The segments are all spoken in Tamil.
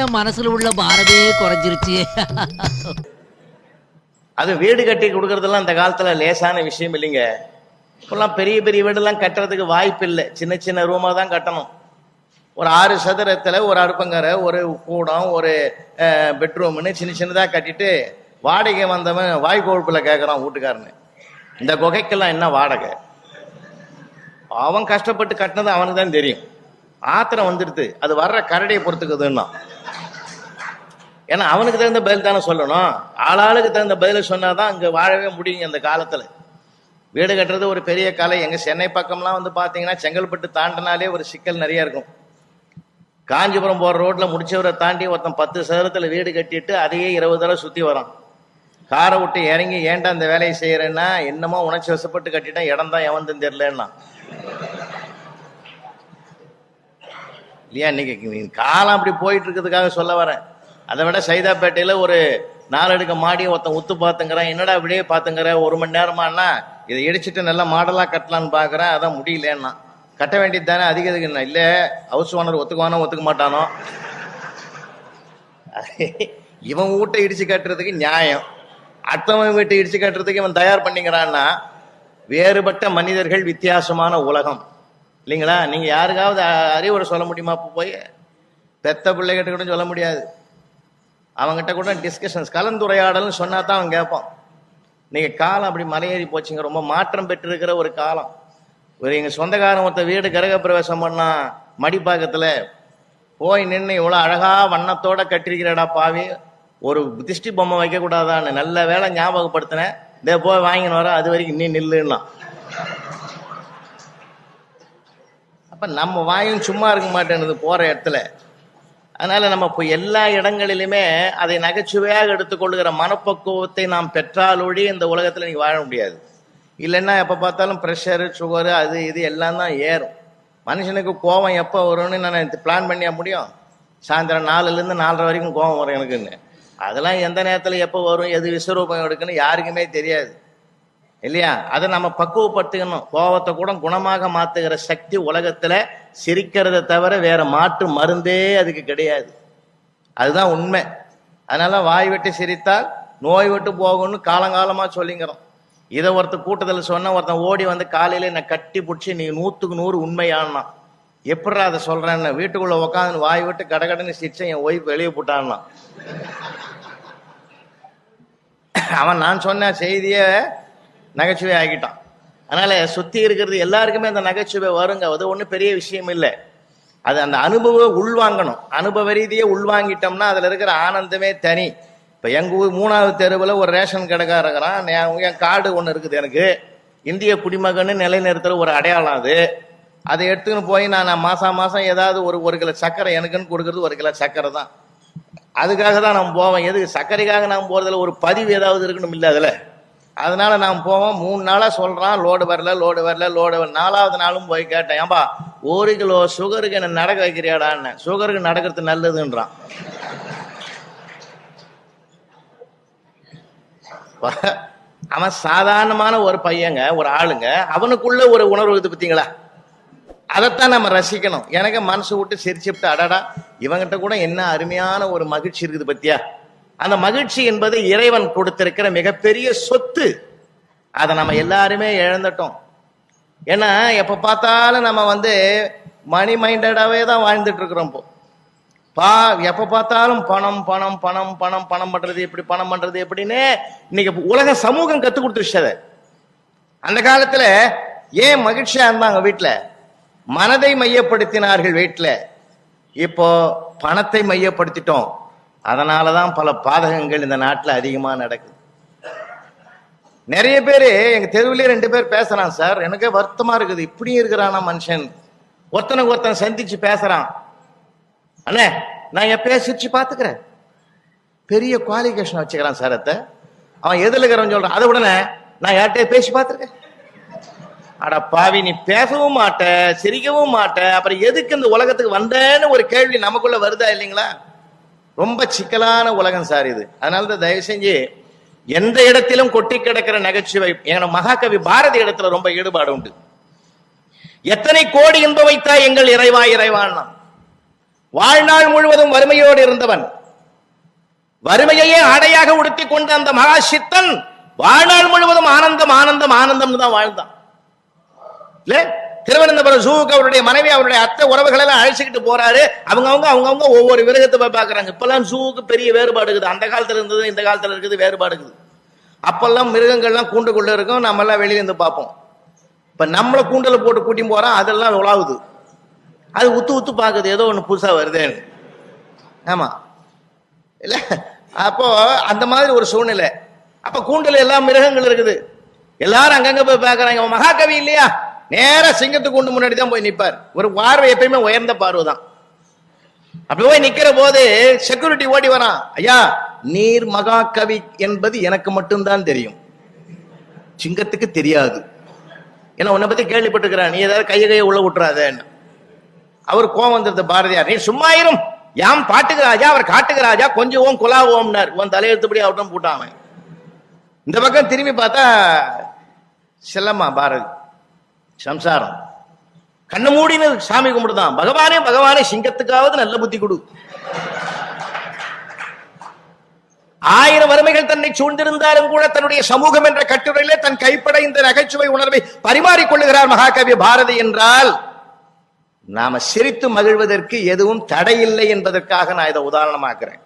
என் மனசுல உள்ள பாரமே குறைஞ்சிருச்சு. அது வீடு கட்டி கொடுக்கறதெல்லாம் அந்த காலத்துல லேசான விஷயம் இல்லைங்க. இப்பெல்லாம் பெரிய பெரிய வீடெல்லாம் கட்டுறதுக்கு வாய்ப்பு இல்லை. சின்ன சின்ன ரூமா தான் கட்டணும். ஒரு ஆறு சதுரத்துல ஒரு அடுப்பங்கரை ஒரு கூடம் ஒரு பெட்ரூம்னு சின்ன சின்னதா கட்டிட்டு வாடகை வந்தவன் வாய் கொழுப்பில் கேட்கறான் வீட்டுக்காரனு. இந்த குகைக்கெல்லாம் என்ன வாடகை? அவன் கஷ்டப்பட்டு கட்டினது அவனுக்கு தான் தெரியும். ஆத்திரம் வந்துடுது. அது வர்ற கரடியை பொறுத்துக்குதுன்னா. ஏன்னா அவனுக்கு தகுந்த பதில் தானே சொல்லணும். ஆளாளுக்கு தகுந்த பதிலை சொன்னாதான் அங்க வாழவே முடியுங்க அந்த காலத்துல. வீடு கட்டுறது ஒரு பெரிய கலை. எங்க சென்னை பக்கம்லாம் வந்து பாத்தீங்கன்னா செங்கல்பட்டு தாண்டினாலே ஒரு சிக்கல் நிறைய இருக்கும். காஞ்சிபுரம் போற ரோட்ல முடிச்சவரை தாண்டி ஒருத்தன் பத்து சதுரத்துல வீடு கட்டிட்டு அதையே இருபது தடவை சுத்தி வரான். காரை விட்டு இறங்கி ஏன்டா அந்த வேலையை செய்யறேன்னா? என்னமோ உணர்ச்சி வசப்பட்டு கட்டிட்டா இடம் தான் எவன் தெரியலன்னா. இல்லையா இன்னைக்கு காலம் அப்படி போயிட்டு இருக்கிறதுக்காக சொல்ல வரேன். அதை விட சைதாப்பேட்டையில ஒரு நாலடுக்க மாடியை ஒருத்தன் உத்து பார்த்துங்கிறேன். என்னடா இப்படியே பார்த்துங்கிற? ஒரு மணி நேரமானா? இதை இடிச்சிட்டு நல்லா மாடலாக கட்டலான்னு பார்க்குறேன். அதான் முடியலன்னா. கட்ட வேண்டியது தானே? அதிக அதிகம் இல்லை ஹவுஸ் ஓனர் ஒத்துக்குவானோ ஒத்துக்க மாட்டானோ? இவன் வீட்டை இடிச்சு கட்டுறதுக்கு நியாயம். அடுத்தவன் வீட்டை இடிச்சு கட்டுறதுக்கு இவன் தயார் பண்ணிக்கிறான்னா வேறுபட்ட மனிதர்கள் வித்தியாசமான உலகம். இல்லைங்களா? நீங்கள் யாருக்காவது அறிவுரை சொல்ல முடியுமா? அப்போ போய். பெத்த பிள்ளைகிட்ட கூட சொல்ல முடியாது. அவங்ககிட்ட கூட டிஸ்கஷன்ஸ் கலந்துரையாடல்னு சொன்னால் தான் அவன் கேட்பான் நீங்கள் காலம் அப்படி மலையேறி போச்சுங்க. ரொம்ப மாற்றம் பெற்றிருக்கிற ஒரு காலம். ஒரு எங்கள் சொந்தக்காரன் ஒருத்த வீடு கிரகப்பிரவேசம் பண்ணான் மடிப்பாக்கத்தில் போய் நின்று இவ்வளோ அழகாக வண்ணத்தோட கட்டிருக்கிறடா பாவி. ஒரு திஷ்டி பொம்மை வைக்கக்கூடாதான்னு நல்ல வேலை ஞாபகப்படுத்தினேன். இதே போய் வாங்கின்னு வர. அது வரைக்கும் நீ நில்லுன்னா. அப்போ நம்ம வாயும் சும்மா இருக்க மாட்டேன்னுது போகிற இடத்துல. அதனால நம்ம இப்போ எல்லா இடங்களிலுமே அதை நகைச்சுவையாக எடுத்துக்கொள்கிற மனப்பக்குவத்தை நாம் பெற்றாலொழி இந்த உலகத்தில் நீங்கள் வாழ முடியாது. இல்லைன்னா எப்போ பார்த்தாலும் ப்ரெஷரு சுகரு அது இது எல்லாம் தான் ஏறும். மனுஷனுக்கு கோவம் எப்போ வரும்னு நான் பிளான் பண்ணியா முடியும்? சாயந்தரம் நாலுலேருந்து நாலரை வரைக்கும் கோவம் வரும் எனக்குன்னு. அதெல்லாம் எந்த நேரத்தில் எப்போ வரும் எது விஸ்வரூபம் எடுக்குன்னு யாருக்குமே தெரியாது. இல்லையா? அதை நம்ம பக்குவப்படுத்திக்கணும். கோவத்தை கூட குணமாக மாத்துகிற சக்தி உலகத்துல சிரிக்கிறத தவிர வேற மாற்று மருந்தே அதுக்கு கிடையாது. அதுதான் உண்மை. அதனால வாய் விட்டு சிரித்தால் நோய் விட்டு போகும்னு காலங்காலமா சொல்லிங்கிறோம் இதை ஒருத்தர் கூட்டத்தில் சொன்ன ஒருத்தன் ஓடி வந்து காலையில என்னை கட்டி பிடிச்சி நீ நூத்துக்கு நூறு உண்மையானா எப்படா அதை சொல்றேன்னு? வீட்டுக்குள்ள உட்காந்து வாய் விட்டு கடகடன்னு சிரிச்சேன் என் ஒய்ஃப் வெளியே போட்டான்னா. அவன் நான் சொன்ன செய்தியை நகைச்சுவை ஆகிட்டான். அதனால சுத்தி இருக்கிறது எல்லாருக்குமே அந்த நகைச்சுவை வருங்க. அது ஒன்றும் பெரிய விஷயம் இல்லை. அது அந்த அனுபவம் உள்வாங்கணும். அனுபவ ரீதியை உள்வாங்கிட்டோம்னா அதில் இருக்கிற ஆனந்தமே தனி. இப்போ எங்கள் ஊர் மூணாவது தெருவில் ஒரு ரேஷன் கடைக்காரன் இருக்கிறான். என் கார்டு ஒன்று இருக்குது எனக்கு. இந்திய குடிமகன்னு நிலைநிறுத்துகிற ஒரு அடையாளம் அது. அதை எடுத்துக்கின்னு போய் நான் மாதம் மாதம் ஏதாவது ஒரு ஒரு கிலோ சக்கரை எனக்குன்னு கொடுக்கறது ஒரு கிலோ சக்கரை தான். அதுக்காக தான் நான் போவேன். எதுக்கு? சர்க்கரைக்காக நான் போகிறதுல ஒரு பதிவு ஏதாவது இருக்கணும் இல்லை அதில்? அதனால நான் போவோம் மூணு நாளா சொல்றான் லோடு வரல லோடு வரல லோடு வரல. நாலாவது நாளும் போய் கேட்டேன். ஏன்பா ஒரு கிலோ சுகருக்கு என்ன நடக்க வைக்கிறியாடான்னு சுகருக்கு நடக்கிறது நல்லதுன்றான். அவன் சாதாரணமான ஒரு பையங்க ஒரு ஆளுங்க. அவனுக்குள்ள ஒரு உணர்வு இருக்குது பார்த்தீங்களா அதைத்தான் நம்ம ரசிக்கணும். எனக்கு மனசு விட்டு சிரிச்சுட்டு அடடா இவங்கிட்ட கூட என்ன அருமையான ஒரு மகிழ்ச்சி இருக்குது பத்தியா? அந்த மகிழ்ச்சி என்பது இறைவன் கொடுத்திருக்கிற மிகப்பெரிய சொத்து. அதை நம்ம எல்லாருமே இழந்துட்டோம். ஏன்னா எப்ப பார்த்தாலும் நம்ம வந்து மணி மைண்டடாவே தான் வாழ்ந்துட்டு இருக்கிறோம் இப்போ. பா எப்ப பார்த்தாலும் பணம் பணம் பணம் பணம் பணம் பண்றது எப்படி பணம் பண்றது எப்படின்னு இன்னைக்கு உலக சமூகம் கத்து கொடுத்துருச்சு அதை. அந்த காலத்துல ஏன் மகிழ்ச்சியா இருந்தாங்க வீட்டுல மனதை மையப்படுத்தினார்கள் வீட்டுல இப்போ பணத்தை மையப்படுத்திட்டோம். அதனாலதான் பல பாதகங்கள் இந்த நாட்டில் அதிகமாக நடக்குது. நிறைய பேர் எங்கள் தெருவிலே ரெண்டு பேர் பேசுகிறான் சார். எனக்கே வருத்தமாக இருக்குது. இப்படியும் இருக்கிறானா மனுஷன். ஒருத்தனுக்கு ஒருத்தன் சந்திச்சு பேசுகிறான் அண்ணே நான் எப்பயா சிரிச்சு பார்த்துக்கிறேன். பெரிய குவாலிஃபிகேஷன் வச்சுக்கிறான் சார் அத்தை. அவன் எதில் இருக்கிறவன் சொல்கிறான் அதை உடனே நான் யார்கிட்டயே பேசி பார்த்துருக்கேன். அட பாவி நீ பேசவும் மாட்ட சிரிக்கவும் மாட்ட. அப்புறம் எதுக்கு இந்த உலகத்துக்கு வந்தேன்னு ஒரு கேள்வி நமக்குள்ள வருதா இல்லைங்களா? ரொம்ப சிக்கலான உலகம் சார் இது. அதனால தான் தயவு செஞ்சு எந்த இடத்திலும் கொட்டி கிடக்கிற நகைச்சுவை எங்க மகாகவி பாரதி இடத்துல ரொம்ப ஈடுபாடு உண்டு. எத்தனை கோடி இன்ப வைத்தா எங்கள் இறைவா இறைவான் வாழ்நாள் முழுவதும் வறுமையோடு இருந்தவன். வறுமையையே ஆடையாக உடுத்தி கொண்ட அந்த மகா சித்தன் வாழ்நாள் முழுவதும் ஆனந்தம் ஆனந்தம் ஆனந்தம் தான் வாழ்ந்தான். இல்ல? திருவனந்தபுரம் ஜூவுக்கு அவருடைய மனைவி அவருடைய அத்தை உறவுகள் எல்லாம் அழைச்சிக்கிட்டு போறாரு. அவங்க அவங்க ஒவ்வொரு விரகத்தை போய் பார்க்குறாங்க. இப்பெல்லாம் ஜூவுக்கு பெரிய வேறுபாடு இருக்குது. அந்த காலத்தில் இருந்தது இந்த காலத்தில் இருக்குது வேறுபாடு இருக்குது. அப்பெல்லாம் மிருகங்கள்லாம் கூண்டுக்குள்ளே இருக்கும். நம்ம எல்லாம் வெளியில இருந்து பார்ப்போம். இப்போ நம்மளை கூண்டில் போட்டு கூட்டி போகிறோம் அதெல்லாம் உலாவுது. அது உத்து உத்து பார்க்குது. ஏதோ ஒன்று புதுசாக வருதேன்னு. ஆமாம் இல்லை அப்போ அந்த மாதிரி ஒரு சூழ்நிலை. அப்போ கூண்டில் எல்லா மிருகங்கள் இருக்குது. எல்லாரும் அங்கங்கே போய் பார்க்குறாங்க. மகாகவி இல்லையா? நேரா சிங்கத்துக்கு உண்டு முன்னாடி தான் போய் நிற்பார் ஒரு பார்வை எப்பயுமே உயர்ந்த பார்வை தான் அப்படி போய் நிக்கிற போது செக்யூரிட்டி ஓடி வரான் ஐயா நீர் மகாகவி என்பது எனக்கு மட்டும்தான் தெரியும். சிங்கத்துக்கு தெரியாது. ஏன்னா உன்னை பத்தி கேள்விப்பட்டிருக்கிறான். நீ ஏதாவது கையை கையை உள்ள விட்டுறாதேன்னு அவர் கோவம் வந்துருது பாரதியார் நீ சும்மா இரும். யாம் பாட்டுக்கு ராஜா அவர் காட்டுக்கு ராஜா. கொஞ்சம் ஓம் குலா உன் தலையெழுத்துப்படி அவட்டும் போட்டான் இந்த பக்கம் திரும்பி பார்த்தா செல்லம்மா பாரதி சம்சாரம். கண்ணு மூடினு சாமி கும்பிடுதான். பகவானே பகவானே சிங்கத்துக்காவது நல்ல புத்தி கொடு. ஆயிரம் வறுமைகள் தன்னை சூழ்ந்திருந்தாலும் கூட தன்னுடைய சமூகம் என்ற கட்டுரையிலே தன் கைப்பட இந்த நகைச்சுவை உணர்வை பரிமாறிக்கொள்ளுகிறார் மகாகவி பாரதி என்றால் நாம சிரித்து மகிழ்வதற்கு எதுவும் தடையில்லை என்பதற்காக நான் இதை உதாரணமாக்குறேன்.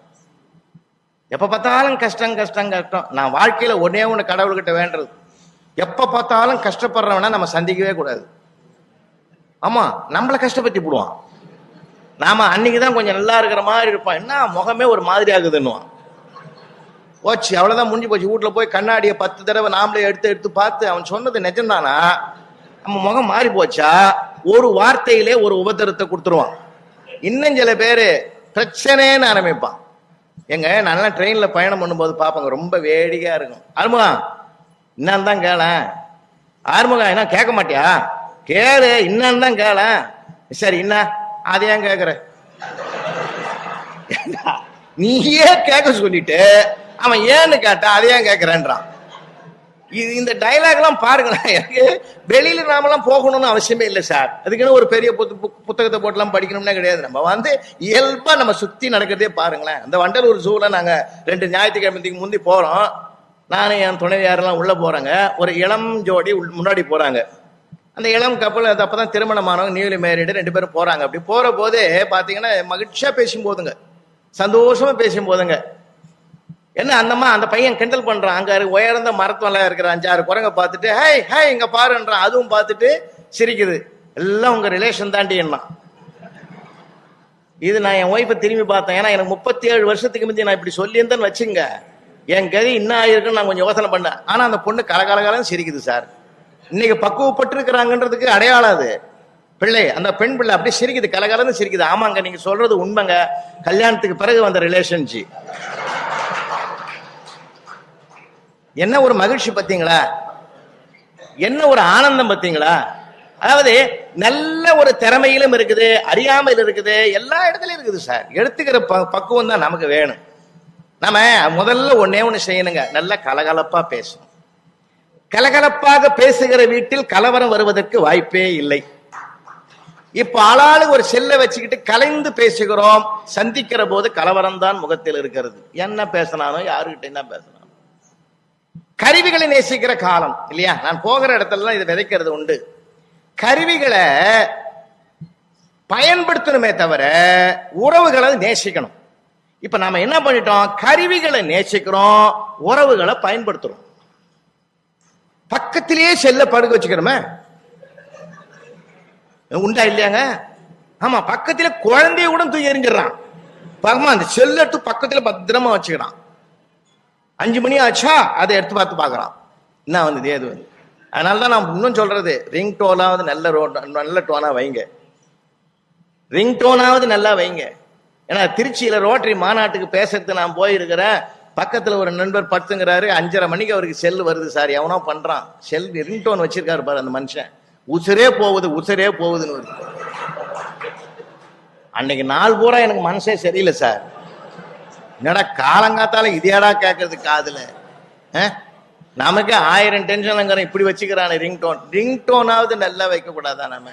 எப்ப பார்த்தாலும் கஷ்டம் கஷ்டம் கஷ்டம். நான் வாழ்க்கையில ஒன்னே ஒண்ணு கடவுள்கிட்ட வேண்டது எப்ப பார்த்தாலும் கஷ்டப்படுறவன நம்ம சந்திக்கவே கூடாது. ஆமா நம்மளை கஷ்டப்பத்தி போடுவான். நாம அன்னைக்குதான் கொஞ்சம் நல்லா இருக்கிற மாதிரி இருப்பான். என்ன முகமே ஒரு மாதிரி ஆகுதுன்னுவான். போச்சு அவ்வளவுதான் முடிஞ்சு போச்சு. வீட்டுல போய் கண்ணாடியை பத்து தடவை நாமளே எடுத்து எடுத்து பார்த்து அவன் சொன்னது நிஜம்தானா? நம்ம முகம் மாறி போச்சா? ஒரு வார்த்தையிலே ஒரு உபத்திரத்தை கொடுத்துருவான். இன்னும் சில பேரு பிரச்சனைன்னு ஆரம்பிப்பான். எங்க நல்லா ட்ரெயின்ல பயணம் பண்ணும்போது பார்ப்பாங்க ரொம்ப வேடிக்கையா இருக்கும். அருமா இன்னும் தான் கேளேன். ஆறுமுகம் என்ன கேட்க மாட்டியா? கேளு இன்னும் தான் கேளேன். சரி என்ன? அதை ஏன் கேட்குற நீயே கேட்க சொல்லிட்டு அவன் ஏன்னு கேட்டா அதை ஏன் கேட்கிறேன்றான் இது இந்த டைலாக் எல்லாம் பாருங்களேன் எனக்கு வெளியில நாமெல்லாம் போகணும்னு அவசியமே இல்லை சார் அதுக்குன்னு ஒரு பெரிய புக்- புத்தகத்தை போட்டுலாம் படிக்கணும்னா கிடையாது. நம்ம வந்து இயல்பா நம்ம சுத்தி நடக்கிறதே பாருங்களேன். அந்த வண்டலூர் ஜூல நாங்க ரெண்டு ஞாயிற்றுக்கிழமைக்கு முந்தி போறோம். நானும் என் துணைவியாரெல்லாம் உள்ளே போகிறாங்க ஒரு இளம் ஜோடி உள்- முன்னாடி போகிறாங்க அந்த இளம் கப்பல் அது அப்போ தான் திருமணமானவங்க நியூலி மேரிடு ரெண்டு பேரும் போகிறாங்க அப்படி போகிற போதே பார்த்தீங்கன்னா மகிழ்ச்சியாக பேசும் போதுங்க சந்தோஷமாக பேசும் போதுங்க என்ன அந்தம்மா அந்த பையன் கிண்டல் பண்ணுறான் அங்கே உயர்ந்த மரத்துல இருக்கிற அஞ்சாறு குரங்க பார்த்துட்டு ஹே ஹே இங்கே பாருன்றான். அதுவும் பார்த்துட்டு சிரிக்குது. எல்லாம் உங்கள் ரிலேஷன் தாண்டி என்ன இது நான் என் ஒய்ஃபை திரும்பி பார்த்தேன். ஏன்னா எனக்கு முப்பத்தி ஏழு வருஷத்துக்கு முந்தைய நான் இப்படி சொல்லியிருந்தேன்னு வச்சுங்க. என் கதி இன்னும் ஆயிருக்குன்னு நான் கொஞ்சம் யோசனை பண்ணேன். ஆனா அந்த பொண்ணு கலகலகலன்னு சிரிக்குது சார். இன்னைக்கு பக்குவப்பட்டிருக்கிறாங்கன்றதுக்கு அடையாளம் அது. பிள்ளை அந்த பெண் பிள்ளை அப்படியே சிரிக்குது கலகலன்னு சிரிக்குது. ஆமாங்க நீங்க சொல்றது உண்மைங்க. கல்யாணத்துக்கு பிறகு வந்த ரிலேஷன்ஷிப் என்ன ஒரு மகிழ்ச்சி பார்த்தீங்களா? என்ன ஒரு ஆனந்தம் பார்த்தீங்களா? அதாவது நல்ல ஒரு திறமையிலும் இருக்குது அறியாமையில் இருக்குது எல்லா இடத்துலயும் இருக்குது சார். எடுத்துக்கிற ப- பக்குவம் தான் நமக்கு வேணும். நம்ம முதல்ல ஒன்னே ஒண்ணு செய்யணுங்க. நல்ல கலகலப்பா பேசணும் கலகலப்பாக பேசுகிற வீட்டில் கலவரம் வருவதற்கு வாய்ப்பே இல்லை. இப்ப ஆளாளு ஒரு செல்லை வச்சுக்கிட்டு கலைந்து பேசுகிறோம். சந்திக்கிற போது கலவரம் தான் முகத்தில் இருக்கிறது. என்ன பேசினாலும் யாருகிட்ட என்ன பேசினாலும் கருவிகளை நேசிக்கிற காலம் இல்லையா? நான் போகிற இடத்துல இதை விதைக்கிறது உண்டு. கருவிகளை பயன்படுத்தணுமே தவிர உறவுகளை நேசிக்கணும். இப்ப நாம என்ன பண்ணிட்டோம்? கருவிகளை நேசிக்கிறோம் உறவுகளை பயன்படுத்துறோம். பக்கத்திலேயே செல்ல படுக்க வச்சுக்கிறோமே உண்டா இல்லையாங்க? ஆமா பக்கத்துல குழந்தைய கூட தூக்கி எறிஞ்சிடறான். பாக்கமா அந்த செல்ல எடுத்து பக்கத்துல பத்திரமா வச்சுக்கிறான். அஞ்சு மணி ஆச்சா? அதை எடுத்து பார்த்து பார்க்கறான். என்ன வந்தது ஏது வந்து அதனால தான் நான் இன்னும் சொல்றது ரிங் டோனாவது நல்ல ரோ நல்ல டோனா வைங்க. ரிங் டோனாவது நல்லா வைங்க. ஏன்னா திருச்சியில ரோட்டரி மாநாட்டுக்கு பேசுறது நான் போயிருக்கிறேன். பக்கத்துல ஒரு நண்பர் படுத்துங்கிறாரு. அஞ்சரை மணிக்கு அவருக்கு செல் வருது சார். எவனோ பண்றான். செல் ரிங்டோன் வச்சிருக்காரு பாரு அந்த மனுஷன். உசுரே போகுது உசுரே போகுதுன்னு வருது. அன்னைக்கு நாள் பூரா எனக்கு மனசே சரியில்லை சார். என்னடா காலங்காத்தால இதேடா கேட்கறது காதுல? அஹ்? நமக்கு ஆயிரம் டென்ஷன் இப்படி வச்சுக்கிறானே ரிங் டோன் நல்லா வைக்கக்கூடாதா நம்ம?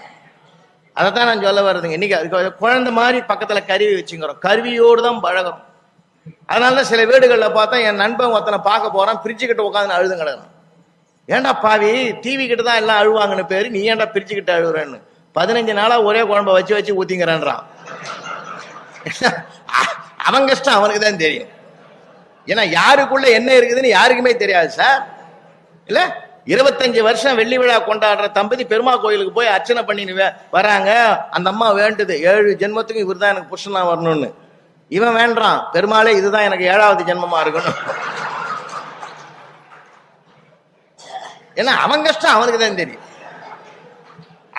அதை தான் நான் சொல்ல வர்றதுங்க. இன்னைக்கு அது குழந்தை மாதிரி பக்கத்துல கருவி வச்சுக்கிறோம் கருவியோடு தான் பழகிறோம் அதனால தான் சில வீடுகளில் பார்த்தா என் நண்பன் ஒருத்தனை பார்க்க போறான் பிரிட்ஜு கிட்ட உட்காந்து அழுது கிடக்கணும் ஏன்டா பாவி டிவி கிட்ட தான் எல்லாம் அழுவாங்கன்னு பேரு நீ ஏன்டா பிரிட்ஜு கிட்ட அழுகுறேன்னு பதினஞ்சு நாளா ஒரே குழம்ப வச்சு வச்சு ஊத்திங்கிறான்றான். அவன் கஷ்டம் அவனுக்கு தான் தெரியும். ஏன்னா யாருக்குள்ள என்ன இருக்குதுன்னு யாருக்குமே தெரியாது சார். இல்லை? இருபத்தஞ்சு வருஷம் வெள்ளி விழா கொண்டாடுற தம்பதி பெருமா கோயிலுக்கு போய் அர்ச்சனை பண்ணி வராங்க. அந்த அம்மா வேண்டுது. ஏழு ஜென்மத்துக்கும் இவர் தான் எனக்கு புருஷனா வரணும்னு. இவன் வேண்டான் பெருமாளே இதுதான் எனக்கு ஏழாவது ஜென்மமா இருக்கணும். ஏன்னா அவன் கஷ்டம் அவனுக்கு தான் தெரியும்.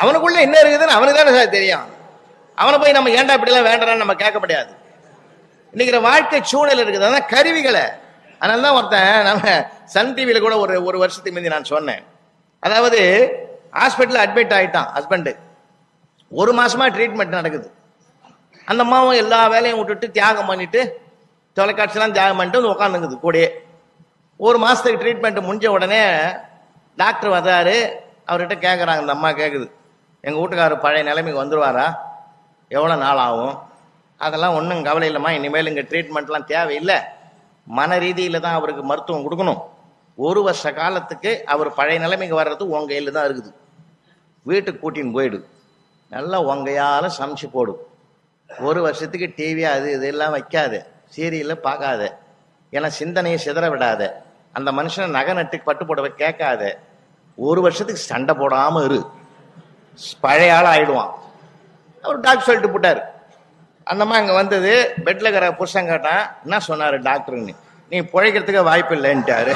அவனுக்குள்ள என்ன இருக்குதுன்னு அவனுக்கு தானே சார் தெரியும். அவனை போய் நம்ம ஏண்டா இப்படிலாம் வேண்டாம்னு நம்ம கேட்க முடியாது. இன்னைக்கு வாழ்க்கை சூழல் இருக்குது அதான் கருவிகளை அதனால தான் ஒருத்தன் நம்ம சன் டிவியில் கூட ஒரு ஒரு வருஷத்துக்கு முந்தி நான் சொன்னேன். அதாவது ஹாஸ்பிட்டலில் அட்மிட் ஆகிட்டான் ஹஸ்பண்டு ஒரு மாதமாக ட்ரீட்மெண்ட் நடக்குது. அந்த அம்மாவும் எல்லா வேலையும் விட்டுட்டு தியாகம் பண்ணிட்டு தொலைக்காட்சிலாம் தியாகம் பண்ணிட்டு வந்து உட்காந்துங்குது கூடயே. ஒரு மாதத்துக்கு ட்ரீட்மெண்ட் முடிஞ்ச உடனே டாக்டர் வர்றாரு. அவர்கிட்ட கேட்குறாங்க இந்த அம்மா கேட்குது எங்கள் வீட்டுக்காரர் பழைய நிலைமைக்கு வந்துருவாரா? எவ்வளோ நாள் ஆகும்? அதெல்லாம் ஒன்றும் கவலை இல்லைம்மா. இனிமேல் இங்கே ட்ரீட்மெண்ட்லாம் தேவையில்லை. மன ரீதியில் தான் அவருக்கு மருத்துவம் கொடுக்கணும். ஒரு வருஷ காலத்துக்கு அவர் பழைய நிலைமைக்கு வர்றது உன் கையில் தான் இருக்குது. வீட்டுக்கு கூட்டின்னு போயிடு. நல்லா உங்கையால் சமைச்சு போடு. ஒரு வருஷத்துக்கு டிவி அது இதெல்லாம் வைக்காத. சீரியலில் பார்க்காத. ஏன்னா சிந்தனையை சிதற விடாத. அந்த மனுஷனை நகை நட்டு பட்டு போடவை கேட்காத. ஒரு வருஷத்துக்கு சண்டை போடாமல் இரு. பழைய ஆள் ஆயிடுவான். அவர் டாக்டர் சொல்லிட்டு போட்டார். அந்தம்மா அங்க வந்தது பெட்ல இருக்கிற புருஷன் கேட்டான் என்ன சொன்னாரு டாக்டர்னு நீ பிழைக்கிறதுக்கு வாய்ப்பு இல்லைன்ட்டாரு.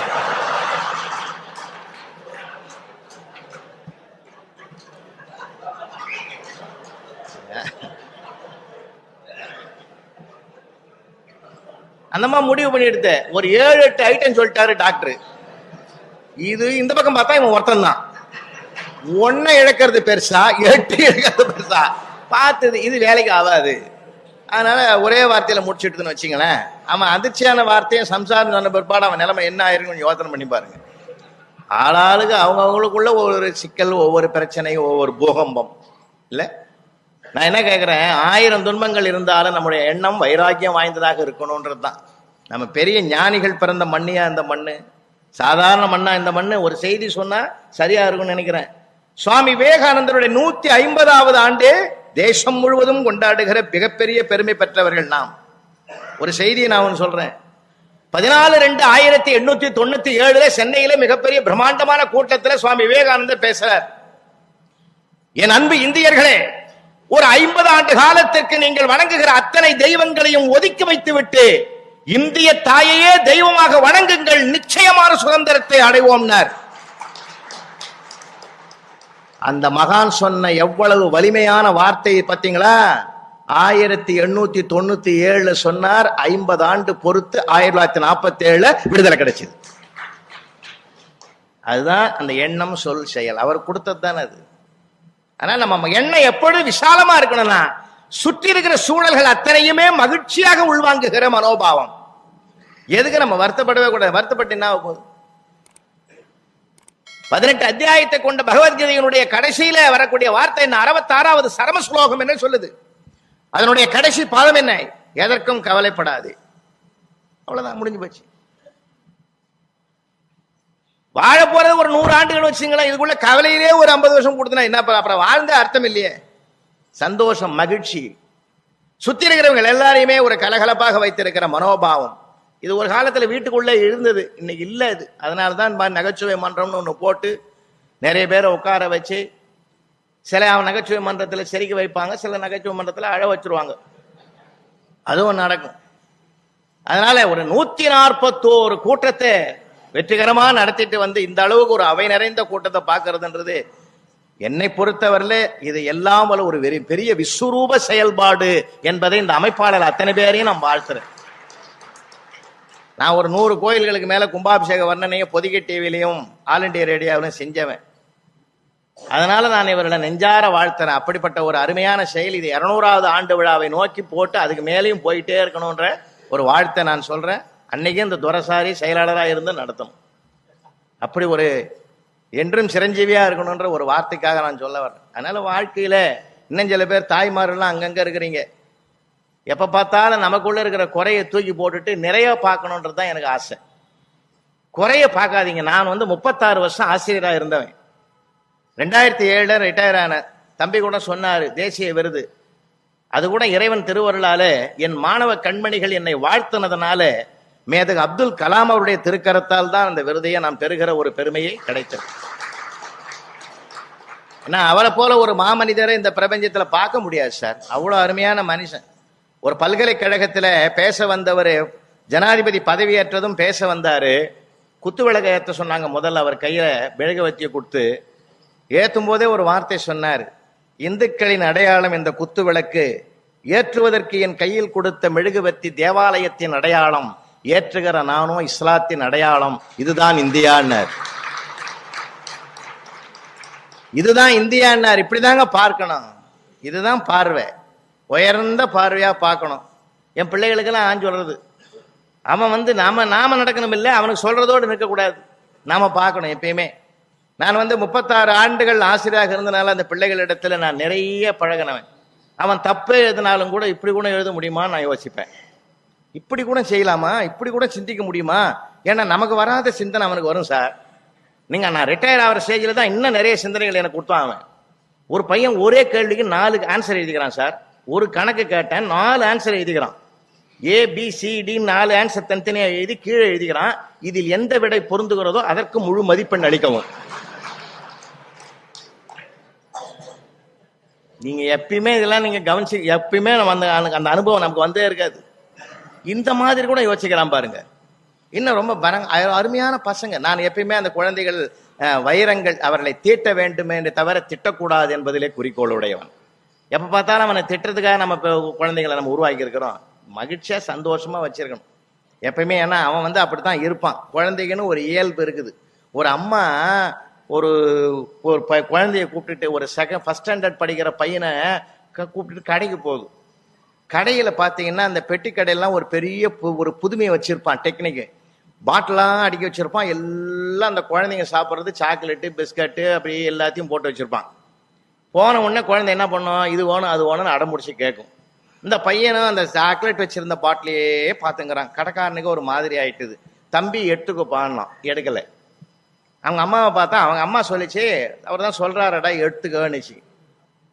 அந்தம்மா முடிவு பண்ணிடுத்த. ஒரு ஏழு எட்டு ஐட்டம் சொல்லிட்டாரு டாக்டர். இது இந்த பக்கம் பார்த்தா இவன் ஒருத்தன் தான் ஒன்னை இழக்கிறது பெருசா எட்டு இழக்கிறது பெருசா. பார்த்தது இது வேலைக்கு ஆகாது. அதனால ஒரே வார்த்தையில முடிச்சுட்டுன்னு வச்சுங்களேன். அவன் அதிர்ச்சியான வார்த்தையும் சம்சாரம் சொன்ன பிற்பாடு அவன் நிலைமை என்ன ஆயிருக்கும் யோசனை பண்ணி பாருங்க. ஆளாளுக்கு அவங்க அவங்களுக்குள்ள ஒவ்வொரு சிக்கல் ஒவ்வொரு பிரச்சனை ஒவ்வொரு பூகம்பம். இல்ல? நான் என்ன கேட்கிறேன் ஆயிரம் துன்பங்கள் இருந்தாலும் நம்முடைய எண்ணம் வைராக்கியம் வாய்ந்ததாக இருக்கணும்ன்றது தான். நம்ம பெரிய ஞானிகள் பிறந்த மண்ணியா இந்த மண்ணு? சாதாரண மண்ணா இந்த மண்ணு? ஒரு செய்தி சொன்னா சரியா இருக்கும்னு நினைக்கிறேன். சுவாமி விவேகானந்தருடைய நூத்தி ஐம்பதாவது ஆண்டு தேசம் முழுவதும் கொண்டாடுகிற மிகப்பெரிய பெருமை பெற்றவர்கள் நாம். ஒரு செய்தியை நான் ஒன்று சொல்றேன். பதினாலு ரெண்டு ஆயிரத்தி எண்ணூத்தி தொண்ணூத்தி ஏழுல சென்னையில மிகப்பெரிய பிரம்மாண்டமான கூட்டத்தில் சுவாமி விவேகானந்தர் பேசுறார். என் அன்பு இந்தியர்களே ஒரு ஐம்பது ஆண்டு காலத்திற்கு நீங்கள் வணங்குகிற அத்தனை தெய்வங்களையும் ஒதுக்கி வைத்துவிட்டு இந்திய தாயையே தெய்வமாக வணங்குங்கள் நிச்சயமான சுதந்திரத்தை அடைவோம்னார். அந்த மகான் சொன்ன எவ்வளவு வலிமையான வார்த்தை பார்த்தீங்களா? ஆயிரத்தி எண்ணூத்தி தொண்ணூத்தி ஏழுல சொன்னார் ஐம்பது ஆண்டு பொறுத்து ஆயிரத்தி தொள்ளாயிரத்தி நாற்பத்தி ஏழுல விடுதலை கிடைச்சது. அதுதான் அந்த எண்ணம் சொல் செயல். அவர் கொடுத்தது தானே அது. ஆனா நம்ம எண்ணம் எப்பொழுது விசாலமா இருக்கணும்னா சுற்றி இருக்கிற சூழல்கள் அத்தனையுமே மகிழ்ச்சியாக உள்வாங்குகிற மனோபாவம். எதுக்கு நம்ம வருத்தப்படவே கூடாது? வருத்தப்பட்டு என்ன ஆகும் பதினெட்டு அத்தியாயத்தை கொண்ட பகவத்கீதையினுடைய கடைசியில வரக்கூடிய வார்த்தை என்ன? அறுபத்தாறாவது சரம ஸ்லோகம் என்ன சொல்லுது? அதனுடைய கடைசி பாதம் என்ன? எதற்கும் கவலைப்படாது. அவ்வளவுதான் முடிஞ்சு போச்சு. வாழ போறது ஒரு நூறு ஆண்டுகள் வச்சுங்களேன் இதுக்குள்ள கவலையிலே ஒரு ஐம்பது வருஷம் கொடுத்தனா என்ன அப்புறம் வாழ்ந்த அர்த்தம் இல்லையே. சந்தோஷம் மகிழ்ச்சி. சுத்தி இருக்கிறவங்க எல்லாரையுமே ஒரு கலகலப்பாக வைத்திருக்கிற மனோபாவம். இது ஒரு காலத்தில் வீட்டுக்குள்ளே இருந்தது. இன்னைக்கு இல்லை இது. அதனால தான் நகைச்சுவை மன்றம்னு ஒன்று போட்டு நிறைய பேரை உட்கார வச்சு சில நகைச்சுவை மன்றத்தில் செரிக்க வைப்பாங்க சில நகைச்சுவை மன்றத்தில் அழ வச்சிருவாங்க. அதுவும் நடக்கும். அதனால ஒரு நூத்தி நாற்பத்தோரு கூட்டத்தை வெற்றிகரமாக நடத்திட்டு வந்து இந்த அளவுக்கு ஒரு அவை நிறைந்த கூட்டத்தை பார்க்கறதுன்றது என்னை பொறுத்தவரையில இது எல்லாம் ஒரு பெரிய விஸ்வரூப செயல்பாடு என்பதை இந்த அமைப்பாளர் அத்தனை பேரையும் நான் வாழ்த்துறேன். நான் ஒரு நூறு கோயில்களுக்கு மேலே கும்பாபிஷேக வர்ணனையும் பொதிகை டிவிலையும் ஆல் இண்டியா ரேடியோவிலும் செஞ்சவன். அதனால நான் இவர்களை நெஞ்சார வாழ்த்துறேன். அப்படிப்பட்ட ஒரு அருமையான செயல். இது இரநூறாவது ஆண்டு விழாவை நோக்கி போட்டு அதுக்கு மேலேயும் போயிட்டே இருக்கணும்ன்ற ஒரு வாழ்த்தை நான் சொல்றேன். அன்னைக்கு இந்த துரசாரி செயலாளராக இருந்து நடத்தணும். அப்படி ஒரு என்றும் சிரஞ்சீவியா இருக்கணும்ன்ற ஒரு வார்த்தைக்காக நான் சொல்ல வரேன் அதனால வாழ்க்கையில இன்னும் சில பேர் தாய்மார்கள்லாம் அங்கங்க இருக்கிறீங்க. எப்ப பார்த்தாலும் நமக்குள்ள இருக்கிற குறையை தூக்கி போட்டுட்டு நிறைய பார்க்கணுன்றது தான் எனக்கு ஆசை. குறைய பார்க்காதீங்க. நான் வந்து முப்பத்தாறு வருஷம் ஆசிரியராக இருந்தவன். ரெண்டாயிரத்தி ஏழுல ரிட்டையர் ஆன தம்பி கூட சொன்னாரு தேசிய விருது. அது கூட இறைவன் திருவருளால என் மாணவ கண்மணிகள் என்னை வாழ்த்தினதுனால மேதகு அப்துல் கலாம் அவருடைய திருக்கரத்தால் தான் அந்த விருதையை நான் பெறுகிற ஒரு பெருமையை கிடைத்தது. ஏன்னா அவரை போல ஒரு மாமனிதரை இந்த பிரபஞ்சத்துல பார்க்க முடியாது சார். அவ்வளோ அருமையான மனுஷன். ஒரு பல்கலைக்கழகத்தில் பேச வந்தவர் ஜனாதிபதி பதவியேற்றதும் பேச வந்தார். குத்து விளக்க ஏற்ற சொன்னாங்க. முதல்ல அவர் கையில மெழுகுவத்தியை கொடுத்து ஏற்றும் போதே ஒரு வார்த்தை சொன்னார். இந்துக்களின் அடையாளம் இந்த குத்து விளக்கு. ஏற்றுவதற்கு என் கையில் கொடுத்த மெழுகுவத்தி தேவாலயத்தின் அடையாளம். ஏற்றுகிற நானும் இஸ்லாத்தின் அடையாளம். இதுதான் இந்தியான்னார். இதுதான் இந்தியான்னார். இப்படிதாங்க பார்க்கணும். இதுதான் பார்வை. உயர்ந்த பார்வையாக பார்க்கணும். என் பிள்ளைகளுக்கெல்லாம் ஆஞ்சு சொல்றது. அவன் வந்து நாம நாம நடக்கணும் இல்லை அவனுக்கு சொல்றதோடு நிற்கக்கூடாது. நாம பார்க்கணும் எப்பயுமே. நான் வந்து முப்பத்தாறு ஆண்டுகள் ஆசிரியராக இருந்தனால அந்த பிள்ளைகளிடத்துல நான் நிறைய பழகினவன். அவன் தப்பே எழுதினாலும் கூட இப்படி கூட எழுத முடியுமான்னு நான் யோசிப்பேன். இப்படி கூட செய்யலாமா? இப்படி கூட சிந்திக்க முடியுமா? ஏன்னா நமக்கு வராத சிந்தனை அவனுக்கு வரும் சார். நீங்க நான் ரிட்டையர் ஆகிற ஸ்டேஜில் தான் இன்னும் நிறைய சிந்தனைகள் எனக்கு கொடுத்தான் அவன். ஒரு பையன் ஒரே கேள்விக்கு நாலு ஆன்சர் எழுதிக்கிறான் சார். ஒரு கணக்கு கேட்டேன் நாலு ஆன்சர் எழுதிக்கிறான். ஏ பி நாலு ஆன்சர் தனித்தனியாக எழுதி கீழே எழுதிக்கிறான். இதில் எந்த விடை பொருந்துகிறதோ அதற்கு முழு மதிப்பெண் அளிக்கவும். நீங்க எப்பயுமே இதெல்லாம் நீங்க கவனிச்சு எப்பயுமே நம்ம அந்த அந்த- அனுபவம் நமக்கு வந்தே இருக்காது. இந்த மாதிரி கூட யோசிக்கிறான் பாருங்க. இன்னும் ரொம்ப பரங் அருமையான பசங்க. நான் எப்பயுமே அந்த குழந்தைகள் வைரங்கள் அவர்களை தீட்ட வேண்டுமே என்று தவிர திட்டக்கூடாது என்பதிலே குறிக்கோள் உடையவன். எப்ப பார்த்தாலும் அவனை திட்டுறதுக்காக நம்ம இப்போ குழந்தைகளை நம்ம உருவாக்கி இருக்கிறோம் மகிழ்ச்சியா சந்தோஷமா வச்சிருக்கணும். எப்பயுமே ஏன்னா அவன் வந்து அப்படித்தான் இருப்பான். குழந்தைக்குன்னு ஒரு இயல்பு இருக்குது. ஒரு அம்மா ஒரு ஒரு ப- குழந்தைய கூப்பிட்டுட்டு ஒரு செகண்ட் ஃபர்ஸ்ட் ஸ்டாண்டர்ட் படிக்கிற பையனை க- கூப்பிட்டுட்டு கடைக்கு போகுது. கடையில பாத்தீங்கன்னா அந்த பெட்டி கடையெல்லாம் ஒரு பெரிய பு- ஒரு புதுமையை வச்சிருப்பான் டெக்னிக்கு. பாட்டிலாம் அடுக்கி வச்சிருப்பான். எல்லாம் அந்த குழந்தைங்க சாப்பிட்றது சாக்லேட்டு பிஸ்கட்டு அப்படி எல்லாத்தையும் போட்டு வச்சிருப்பான். போன உடனே குழந்தை என்ன பண்ணும்? இது வேணும் அது வேணும்னு அடம்பிடிச்சு கேட்கும். இந்த பையனும் அந்த சாக்லேட் வச்சிருந்த பாட்டிலையே பார்த்துங்கிறான். கடைக்காரனுக்கு ஒரு மாதிரி ஆயிட்டுது. தம்பி எடுத்துக்கோப்பான்னான் எடுக்கலை. அவங்க அம்மாவை பார்த்தா அவங்க அம்மா சொல்லிச்சு அவர் தான் சொல்றாருடா எடுத்துக்கன்னுச்சு.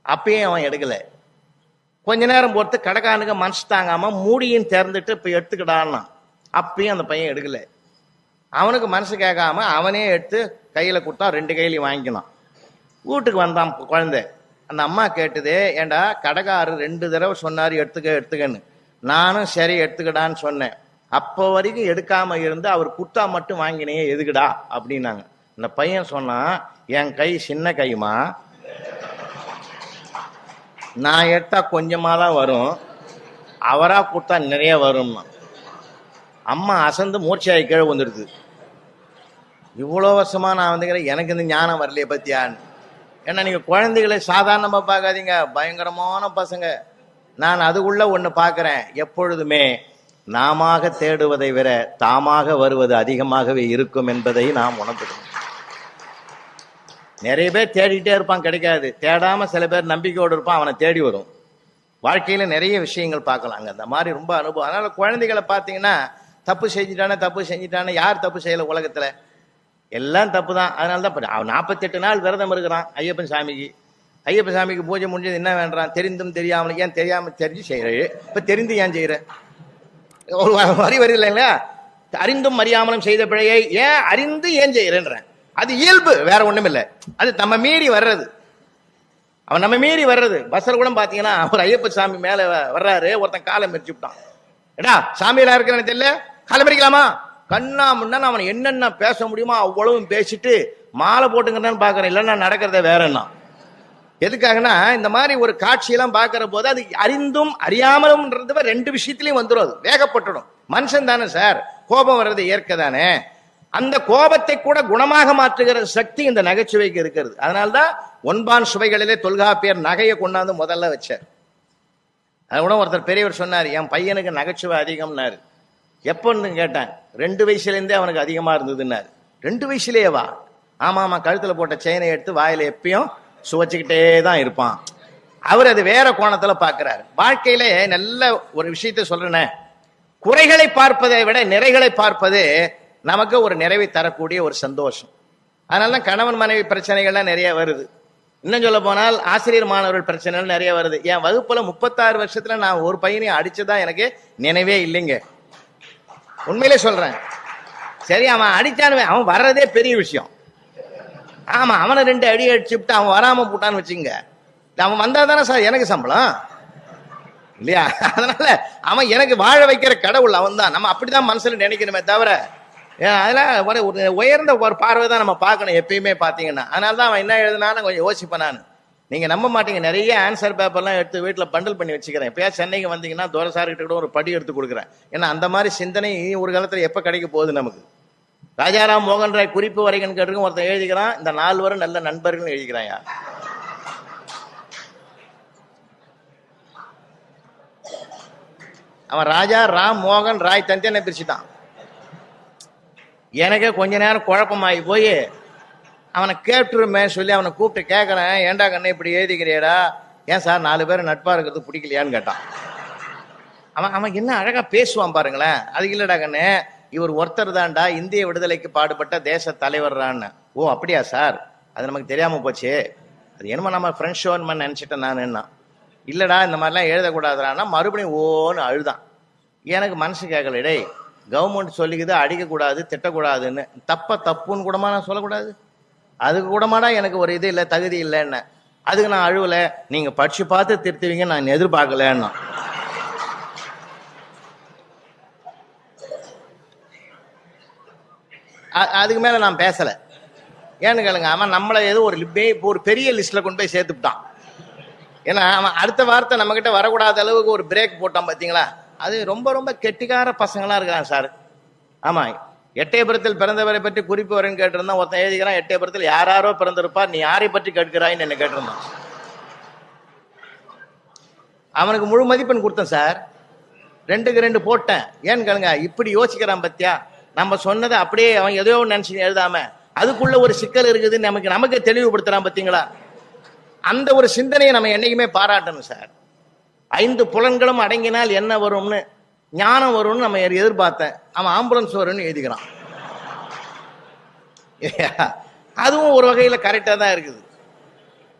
அப்பயும் அவன் எடுக்கலை. கொஞ்ச நேரம் பொறுத்து கடைக்காரனுக்கு மனசு தாங்காம மூடியும் திறந்துட்டு இப்ப எடுத்துக்கிடான்னா அப்பயும் அந்த பையன் எடுக்கல. அவனுக்கு மனசு கேட்காம அவனே எடுத்து கையில கொடுத்தா ரெண்டு கையிலையும் வாங்கிக்கினான். வீட்டுக்கு வந்தான் குழந்தை. அந்த அம்மா கேட்டது ஏண்டா கடைக்காரர் ரெண்டு தடவை சொன்னார் எடுத்துக்க எடுத்துக்கன்னு. நானும் சரி எடுத்துக்கடான்னு சொன்னேன். அப்போ வரைக்கும் எடுக்காம இருந்து அவர் குட்டா மட்டும் வாங்கினே எதுக்குடா? அப்படின்னாங்க. அந்த பையன் சொன்னான் என் கை சின்ன கைமா நான் எடுத்தா கொஞ்சமாக தான் வரும். அவராக கொடுத்தா நிறைய வரும்னா அம்மா அசந்து மூர்ச்சையாகி கீழே வந்துடுது இவ்வளோ வருஷமாக நான் வந்துக்கிறேன் எனக்கு இந்த ஞானம் வரலையே பத்தியான்னு ஏன்னா நீங்க குழந்தைகளை சாதாரணமா பார்க்காதீங்க. பயங்கரமான பசங்க. நான் அதுக்குள்ள ஒன்று பார்க்குறேன். எப்பொழுதுமே நாமாக தேடுவதை விட தாமாக வருவது அதிகமாகவே இருக்கும் என்பதை நாம் உணர்ந்துக்கணும். நிறைய பேர் தேடிட்டே இருப்பான் கிடைக்காது. தேடாமல் சில பேர் நம்பிக்கையோடு இருப்பான் அவனை தேடி வரும். வாழ்க்கையில் நிறைய விஷயங்கள் பார்க்கலாங்க அந்த மாதிரி ரொம்ப அனுபவம். அதனால் குழந்தைகளை பார்த்தீங்கன்னா தப்பு செஞ்சுட்டானே தப்பு செஞ்சுட்டானே யார் தப்பு செய்யலை உலகத்தில்? எல்லாம் தப்பு தான் அதனால தான் அவன் நாற்பத்தெட்டு நாள் விரதம் இருக்கிறான் ஐயப்பன் சாமிக்கு. ஐயப்பன் சாமிக்கு பூஜை முடிஞ்சது என்ன வேண்டாம்? தெரிந்தும் தெரியாமல் ஏன் தெரியாமல் தெரிஞ்சு செய்யறது இப்போ தெரிந்து ஏன் செய்கிறேன் ஒரு வரி வரி இல்லைங்களா? அறிந்தும் அறியாமலும் செய்த பிழையை ஏன் அறிந்து ஏன் செய்கிறேன்றேன் அது இயல்பு வேற ஒன்றும் இல்லை. அது நம்ம மீறி வர்றது. அவன் நம்ம மீறி வர்றது. பஸ்ஸில் கூட பார்த்தீங்கன்னா ஒரு ஐயப்ப சாமி மேலே வர்றாரு. ஒருத்தன் காலை மிரிச்சு விட்டான். ஏடா சாமியெல்லாம் இருக்கிறேன்னு தெரியல. காலை மிரிக்கலாமா கண்ணா முன்னா அவனை என்னென்ன பேச முடியுமோ அவ்வளவும் பேசிட்டு மாலை போட்டுங்கன்னு பாக்குறேன் இல்லைன்னா நடக்கிறத வேற என்ன? எதுக்காகனா இந்த மாதிரி ஒரு காட்சியெல்லாம் பார்க்குற போது அது அறிந்தும் அறியாமலும்ன்றது ரெண்டு விஷயத்திலையும் வந்துடும் அது. வேகப்பட்டுடும். மனுஷன் தானே சார். கோபம் வர்றது இயற்கை தானே. அந்த கோபத்தை கூட குணமாக மாற்றுகிற சக்தி இந்த நகைச்சுவைக்கு இருக்கிறது. அதனால்தான் ஒன்பான் சுவைகளிலே தொல்காப்பியர் நகையை கொண்டாந்து முதல்ல வச்சார். அது கூட ஒருத்தர் பெரியவர் சொன்னார் என் பையனுக்கு நகைச்சுவை அதிகம்னாரு. எப்போன்னு கேட்டேன். ரெண்டு வயசுலேருந்தே அவனுக்கு அதிகமாக இருந்ததுன்னாரு. ரெண்டு வயசுலேயேவா? ஆமாம் ஆமாம் கழுத்தில் போட்ட செயினை எடுத்து வாயில் எப்பயும் சுவைச்சிக்கிட்டே தான் இருப்பான். அவர் அது வேற கோணத்தில் பார்க்குறாரு வாழ்க்கையில நல்ல ஒரு விஷயத்தை சொல்றேனே. குறைகளை பார்ப்பதை விட நிறைகளை பார்ப்பது நமக்கு ஒரு நிறைவை தரக்கூடிய ஒரு சந்தோஷம். அதனால தான் கணவன் மனைவி பிரச்சனைகள்லாம் நிறைய வருது. இன்னும் சொல்ல போனால் ஆசிரியர் மாணவர்கள் பிரச்சனைகள் நிறைய வருது. என் வகுப்புல முப்பத்தாறு வருஷத்துல நான் ஒரு பையனையும் அடிச்சதா எனக்கு நினைவே இல்லைங்க. உண்மையிலே சொல்றேன். சரி அவன் அடிச்சானுவே அவன் வர்றதே பெரிய விஷயம். ஆமா அவனை ரெண்டு அடி அடிச்சுட்டு அவன் வராம போட்டான்னு வச்சுங்க அவன் வந்தா தானே சார் எனக்கு சம்பளம்? இல்லையா? அதனால அவன் எனக்கு வாழ வைக்கிற கடவுள் அவன் தான். நம்ம அப்படிதான் மனசுல நினைக்கணுமே தவிர அதெல்லாம் ஒரு உயர்ந்த ஒரு பார்வை தான் நம்ம பார்க்கணும் எப்பயுமே பார்த்தீங்கன்னா. அதனால தான் அவன் என்ன எழுதுனாலும் கொஞ்சம் யோசிப்பேன் நான். நீங்க நம்ப மாட்டீங்க. நிறைய ஆன்சர் பேப்பர்லாம் எடுத்து வீட்டில் பண்டில் பண்ணி வச்சுக்கிறேன். எப்பயா சென்னைக்கு வந்தீங்கன்னா தோரசார்கிட்ட கூட ஒரு படி எடுத்து கொடுக்குறேன். ஏன்னா அந்த மாதிரி சிந்தனை இனி ஒரு காலத்தில் எப்போ கிடைக்க போகுது நமக்கு? ராஜாராம் மோகன் ராய் குறிப்பு வரைக்கும் கேட்டு ஒருத்தன் எழுதிக்கிறான். இந்த நால்வரும் நல்ல நண்பர்கள் எழுதிக்கிறான் யார் அவன் ராஜா ராம் மோகன் ராய் தனித்தனை பிரிச்சுட்டான். எனக்கே கொஞ்ச நேரம் குழப்பமாகி போய் அவனை கேட்டுருமே சொல்லி அவனை கூப்பிட்டு கேட்குறேன் ஏன்டா கண்ணே இப்படி எழுதிக்கிறியடா? ஏன் சார் நாலு பேர் நட்பாக இருக்கிறது பிடிக்கலையான்னு கேட்டான். அவன் அவன் என்ன அழகாக பேசுவான் பாருங்களேன். அது இல்லைடா கண்ணு இவர் ஒருத்தர் தான்டா இந்திய விடுதலைக்கு பாடுபட்ட தேச தலைவர்றான்னு. ஓ அப்படியா சார்? அது நமக்கு தெரியாமல் போச்சு. அது என்னமோ நம்ம ஃப்ரெண்ட்ஸ் ஷோன்னு நினச்சிட்டேன் நான் என்ன. இல்லைடா இந்த மாதிரிலாம் எழுதக்கூடாதுடான்னா மறுபடியும் ஓன்னு அழுதான். எனக்கு மனசு கேட்கல கவர்மெண்ட் சொல்லிக்குது அடிக்கக்கூடாது திட்டக்கூடாதுன்னு. தப்ப தப்புன்னு கூடமா நான் சொல்லக்கூடாது? அதுக்கு கூடமாடா எனக்கு ஒரு இது இல்லை தகுதி இல்லைன்னு. அதுக்கு நான் அழுவல. நீங்க படிச்சு பார்த்து திருத்துவீங்க நான் எதிர்பார்க்கலன்னா. அதுக்கு மேல நான் பேசல. ஏன்னு கேளுங்க அவன் நம்மளை ஏதோ ஒரு இப்போ ஒரு பெரிய லிஸ்ட்ல கொண்டு போய் சேர்த்துட்டான் ஏன்னா அவன் அடுத்த வார்த்தை நம்ம கிட்ட வரக்கூடாத அளவுக்கு ஒரு பிரேக் போட்டான் பாத்தீங்களா? அது ரொம்ப ரொம்ப கெட்டிக்கார பசங்களா இருக்கிறான் சார். ஆமா எட்டயபுரத்தில் பிறந்தவரை பற்றி குறிப்பு வரேன்னு கேட்டிருந்தான் ஒருத்தன் எழுதிக்கிறான் எட்டயபுரத்தில் யாராரோ பிறந்திருப்பார் நீ யாரை பற்றி கேட்கிறாய்ன்னு என்ன கேட்டிருந்தான். அவனுக்கு முழு மதிப்பெண் கொடுத்தேன் சார். ரெண்டுக்கு ரெண்டு போட்டேன். ஏன்னு கேளுங்க இப்படி யோசிக்கிறான் பத்தியா? நம்ம சொன்னதை அப்படியே அவன் எதையோ நினைச்சு எழுதாம அதுக்குள்ள ஒரு சிக்கல் இருக்குது நமக்கு நமக்கு தெளிவுபடுத்துறான் பார்த்தீங்களா அந்த ஒரு சிந்தனையை நம்ம என்னைக்குமே பாராட்டணும் சார். ஐந்து புலன்களும் அடங்கினால் என்ன வரும்னு ஞானம் வரும்னு நம்ம எதிர்பார்த்தேன். அவன் ஆம்புலன்ஸ் வரும்னு எழுதிக்கிறான். அதுவும் ஒரு வகையில் கரெக்டாக தான் இருக்குது.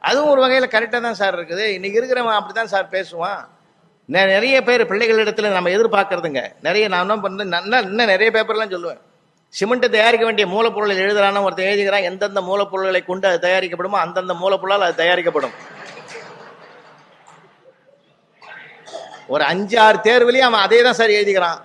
அதுவும் ஒரு வகையில் கரெக்டாக தான் சார் இருக்குது. இன்னைக்கு இருக்கிறவன் அப்படி தான் சார் பேசுவான். நிறைய பேர் பிள்ளைகளிடத்துல நம்ம எதிர்பார்க்கறதுங்க. நிறைய நான் என்ன பண்ண நல்லா இன்னும் நிறைய பேப்பர்லாம் சொல்லுவேன். சிமெண்ட்டை தயாரிக்க வேண்டிய மூலப்பொருளை எழுதுறான்னு ஒருத்தர் எழுதுகிறான் எந்தெந்த மூலப்பொருள்களை கொண்டு அது தயாரிக்கப்படுமோ அந்தந்த மூலப்பொருளால் அது தயாரிக்கப்படும். ஒரு அஞ்சு ஆறு அவன் அதே தான் சார் எழுதிக்கிறான்.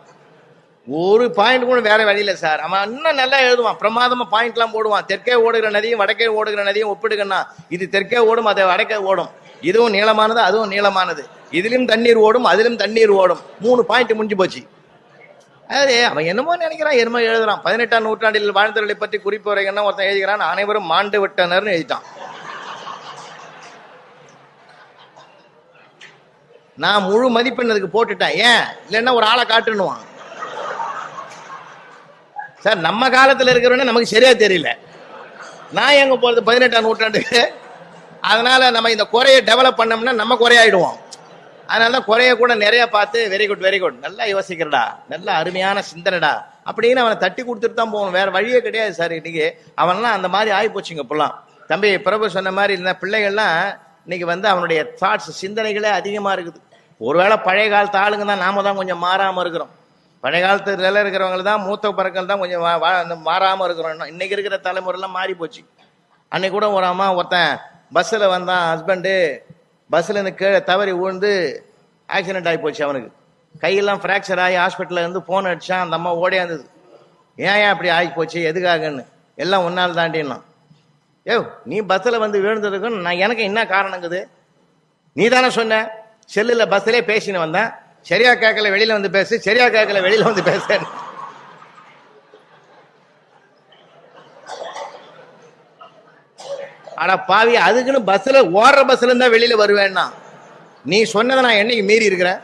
ஒரு பாயிண்ட் கூட வேற வழியில சார் அவன் இன்னும் நல்லா எழுதுவான். பிரமாதமா பாயிண்ட்லாம் போடுவான். தெற்கே ஓடுகிற நதியும் வடக்கே ஓடுகிற நதியும் ஒப்பிடுகண்ணா இது தெற்கே ஓடும் அதை வடக்கே ஓடும். இதுவும் நீளமானது அதுவும் நீளமானது. இதிலும் தண்ணீர் ஓடும் அதிலும் தண்ணீர் ஓடும். மூணு பாயிண்ட் முடிஞ்சு போச்சு. அது அவன் என்னமோ நினைக்கிறான் என்னமோ எழுதுறான். பதினெட்டாம் நூற்றாண்டில் வாழ்ந்தவர்களை பற்றி குறிப்பு என்ன ஒருத்தன் எழுதுகிறான் அனைவரும் மாண்டு விட்டனர்னு எழுதிட்டான். நான் முழு மதிப்பெண் அதுக்கு போட்டுட்டேன். ஏன்? இல்லைன்னா ஒரு ஆளை காட்டுன்னுவான். சார் நம்ம காலத்தில் இருக்கிறவனே நமக்கு சரியா தெரியல. நான் எங்க போறது? பதினெட்டாம் நூற்றாண்டுக்கு. அதனால நம்ம இந்த குறையை டெவலப் பண்ணோம்னா நம்ம குறையாயிடுவோம். அதனால தான் குறைய கூட நிறைய பார்த்து வெரி குட் வெரி குட் நல்லா யோசிக்கிறடா. நல்ல அருமையான சிந்தனைடா. அப்படின்னு அவனை தட்டி கொடுத்துட்டு தான் போகணும். வேற வழியே கிடையாது சார் இன்னைக்கு. அவன்லாம் அந்த மாதிரி ஆகி போச்சுங்க இப்பெல்லாம் தம்பி பிரபு சொன்ன மாதிரி இந்த பிள்ளைகள்லாம் இன்னைக்கு வந்து அவனுடைய தாட்ஸ் சிந்தனைகளே அதிகமா இருக்குது. ஒருவேளை பழைய காலத்து ஆளுங்க தான் நாம தான் கொஞ்சம் மாறாமல் இருக்கிறோம். பழைய காலத்துல இருக்கிறவங்க தான் மூத்த பறக்கள் தான் கொஞ்சம் வா- வா- இருக்கிறோம். இன்னும். இன்னைக்கு இருக்கிற தலைமுறைலாம் மாறி போச்சு. அன்னைக்கு கூட ஒரு அம்மா ஒருத்தன் பஸ்ஸில் வந்தான் ஹஸ்பண்டு பஸ்ஸில் இருந்து கீழே தவறி விழுந்து ஆக்சிடென்ட் ஆகி போச்சு அவனுக்கு. கையெல்லாம் ஃப்ராக்சர் ஆகி ஹாஸ்பிட்டலில் இருந்து ஃபோன் அடித்தான் அந்த அம்மா ஓடியாந்தது ஏன் ஏன் அப்படி ஆகி போச்சு எதுக்காகன்னு? எல்லாம் ஒன்னால் தாண்டினான் ஏ நீ பஸ்ஸில் வந்து விழுந்ததுக்கும் நான் எனக்கு என்ன காரணங்குது நீ தானே சொன்ன? செல்லுல பஸ்ஸிலே பேசின்னு வந்தேன். சரியா கேட்கல வெளியில் வந்து பேசு. சரியா கேட்கல வெளியில் வந்து பேச ஆனா பாவி அதுக்குன்னு பஸ்ஸில் ஓடுற பஸ்ல இருந்தா வெளியில் வருவேன்னா. நீ சொன்னதை நான் என்னைக்கு மீறி இருக்கிறேன்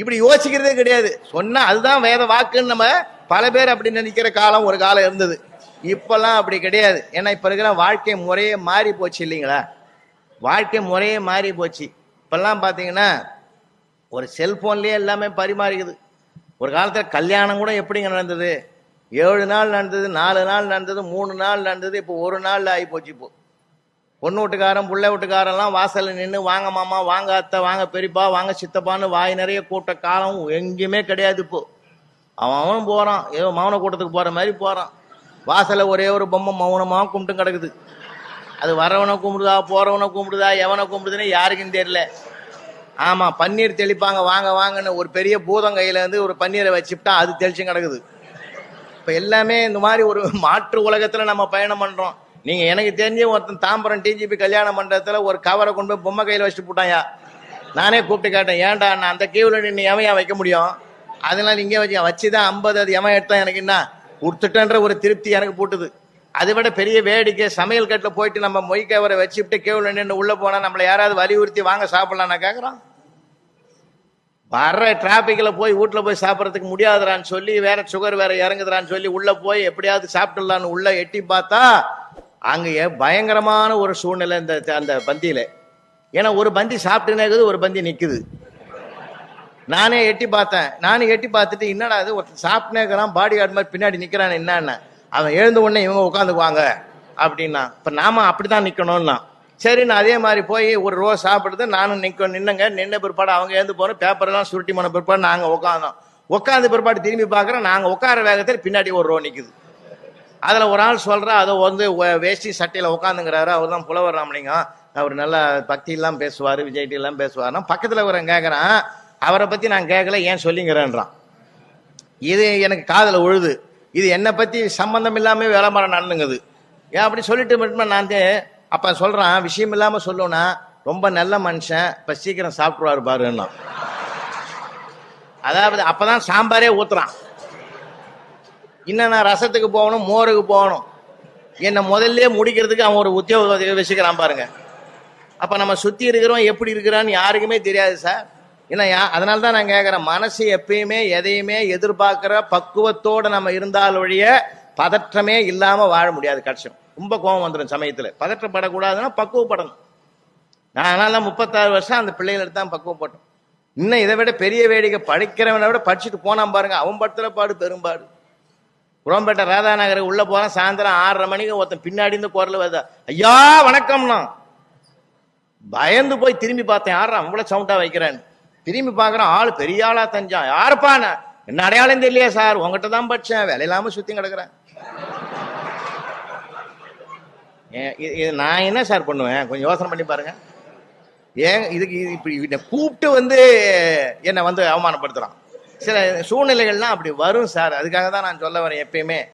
இப்படி யோசிக்கிறதே கிடையாது. சொன்னா அதுதான் வேத வாக்குன்னு நம்ம பல பேர் அப்படி நினைக்கிற காலம் ஒரு காலம் இருந்தது. இப்பெல்லாம் அப்படி கிடையாது. ஏன்னா இப்ப இருக்கிற வாழ்க்கை முறையே மாறி போச்சு இல்லைங்களா? வாழ்க்கை முறையே மாறி போச்சு. இப்பெல்லாம் பார்த்தீங்கன்னா ஒரு செல்ஃபோன்லேயே எல்லாமே பரிமாறிக்குது. ஒரு காலத்தில் கல்யாணம் கூட எப்படிங்க நடந்தது? ஏழு நாள் நடந்தது நாலு நாள் நடந்தது மூணு நாள் நடந்தது இப்போ ஒரு நாள் ஆகி போச்சு இப்போ. பொண்ணு வீட்டுக்காரன் பிள்ளை வீட்டுக்காரெல்லாம் வாசலில் நின்று வாங்க மாமா வாங்க அத்தை வாங்க பெரியப்பா வாங்க சித்தப்பான்னு வாய் நிறைய கூட்ட காலம் எங்கேயுமே கிடையாது இப்போ. அவன் அவனும் போகிறான் ஏதோ மௌன கூட்டத்துக்கு போகிற மாதிரி போகிறான் வாசலை ஒரே ஒரு பொம்மை மௌனமாக கும்பிட்டு கிடக்குது. அது வரவனை கும்பிடுதா போறவனை கும்பிடுதா எவனை கும்பிடுதுன்னு யாருக்கும் தெரியல. ஆமா பன்னீர் தெளிப்பாங்க வாங்க வாங்கன்னு ஒரு பெரிய பூதம் கையில இருந்து ஒரு பன்னீரை வச்சுட்டா அது தெளிச்சும் கிடக்குது. இப்ப எல்லாமே இந்த மாதிரி ஒரு மாற்று உலகத்துல நம்ம பயணம் பண்றோம். நீங்க எனக்கு தெரிஞ்ச ஒருத்தன் தாம்பரம் டிஜிபி கல்யாண மண்டபத்தில் ஒரு கவரை கொண்டு போய் பொம்மை கையில வச்சுட்டு போட்டாயா நானே கூப்பிட்டு கேட்டேன் ஏன்டா நான் அந்த கீவுல நின்று எவையா வைக்க முடியும்? அதனால இங்கே வச்சு வச்சுதான் ஐம்பது அது எவன் எடுத்தான் எனக்கு என்ன? கொடுத்துட்டன்ற ஒரு திருப்தி எனக்கு போட்டுது. அதை விட பெரிய வேடிக்கை சமையல் கட்டில் போயிட்டு நம்ம மொய் கவரை வச்சுட்டு கேவுல நின்று உள்ளே போனால் நம்மளை யாராவது வலியுறுத்தி வாங்க சாப்பிடலாம் நான் வர்ற டிராஃபிக்கில் போய் வீட்டில் போய் சாப்பிட்றதுக்கு முடியாதுடான்னு சொல்லி வேற சுகர் வேற இறங்குதுறான்னு சொல்லி உள்ளே போய் எப்படியாவது சாப்பிட்டுடலான்னு உள்ள எட்டி பார்த்தா அங்கே பயங்கரமான ஒரு சூழ்நிலை இந்த அந்த பந்தியில். ஏன்னா ஒரு பந்தி சாப்பிட்டுனே இருக்குது ஒரு பந்தி நிற்குது நானே எட்டி பார்த்தேன். நானும் எட்டி பார்த்துட்டு என்னடா அது ஒருத்தர் சாப்பிட்டுனே இருக்கிறான் பாடி கார்டு மாதிரி பின்னாடி நிற்கிறான் என்னன்னு? அவன் எழுந்த உடனே இவங்க உட்காந்துக்குவாங்க. அப்படின்னா இப்போ நாம அப்படிதான் நிற்கணும்னா சரி நான் அதே மாதிரி போய் ஒரு ரோ சாப்பிடுறது நானும் நிற்க நின்னுங்க. நின்ன பிற்பாடு அவங்க எழுந்து போகிறோம் பேப்பர் எல்லாம் சுருட்டி போன பிற்பாடு நாங்கள் உட்காந்தோம் உட்காந்த பிற்பாடு திரும்பி பார்க்குறோம் நாங்கள் உட்கார வேகத்தில் பின்னாடி ஒரு ரோ நிற்குது அதில் ஒரு ஆள் சொல்கிறா அதை வந்து வேஷ்டி சட்டையில் உட்காந்துங்கிறாரு அவர் தான் புலவர் ராமலிங்கம் அவர் நல்லா பக்தி எல்லாம் பேசுவாரு பேசுவார்னா பக்கத்தில் ஒரு கேட்குறான் அவரை பத்தி நான் கேட்கல ஏன் சொல்லிங்கிறேன்றான். இது எனக்கு காதில் உழுது. இது என்னை பத்தி சம்பந்தம் இல்லாம விளம்பரம் நடந்துங்குது. ஏன் அப்படி சொல்லிட்டு மட்டும் நான் தே- அப்ப சொல்றான் விஷயம் இல்லாம சொல்லுனா ரொம்ப நல்ல மனுஷன் இப்ப சீக்கிரம் சாப்பிடுவாரு பாருன்னா. அதாவது அப்பதான் சாம்பாரே ஊத்துறான். இன்னும் நான் ரசத்துக்கு போகணும் மோருக்கு போகணும். என்னை முதல்ல முடிக்கிறதுக்கு அவன் ஒரு உத்தியோக வச்சுக்கிறான் பாருங்க. அப்ப நம்ம சுத்தி இருக்கிறோம் எப்படி இருக்கிறான்னு யாருக்குமே தெரியாது சார். இல்லையா யா- அதனால தான் நான் கேட்குறேன் மனசு எப்பயுமே எதையுமே எதிர்பார்க்குற பக்குவத்தோடு நம்ம இருந்தால் ஒழிய பதற்றமே இல்லாமல் வாழ முடியாது கட்சம் ரொம்ப கோபம் வந்துடும் சமயத்தில். பதற்றப்படக்கூடாதுன்னா பக்குவப்படணும். நான் அதனால முப்பத்தாறு வருஷம் அந்த பிள்ளைகளுக்கு தான் பக்குவப்பட்டோம் இன்னும் இதை விட பெரிய வேடிக்கை படிக்கிறவனை விட படிச்சுட்டு போனான் பாருங்க அவன் படுத்துற பாடு பெரும்பாடு குளம்பேட்டை ராதாநகர் உள்ள போறான் சாயந்தரம் ஆறரை மணிக்கு ஒருத்தன் பின்னாடி இருந்து குரல் வருதா? ஐயா வணக்கம்னா. பயந்து போய் திரும்பி பார்த்தேன் யாரா அவ்வளோ சவுண்டா வைக்கிறேன்னு. திரும்பி பார்க்குறோம் ஆள் பெரிய ஆளா தஞ்சான் யாருப்பா என்ன அடையாளம் தெரியலையா சார். உங்ககிட்ட தான் படிச்சேன். வேலை இல்லாமல் சுற்றி கிடக்குறேன். ஏன் இது- இது நான் என்ன சார் பண்ணுவேன்? கொஞ்சம் யோசனை பண்ணி பாருங்க. ஏன் இதுக்கு இது இப்படி என்னை கூப்பிட்டு வந்து என்னை வந்து அவமானப்படுத்துகிறான் சில சூழ்நிலைகள்லாம் அப்படி வரும் சார். அதுக்காக தான் நான் சொல்ல வரேன் எப்பயுமே.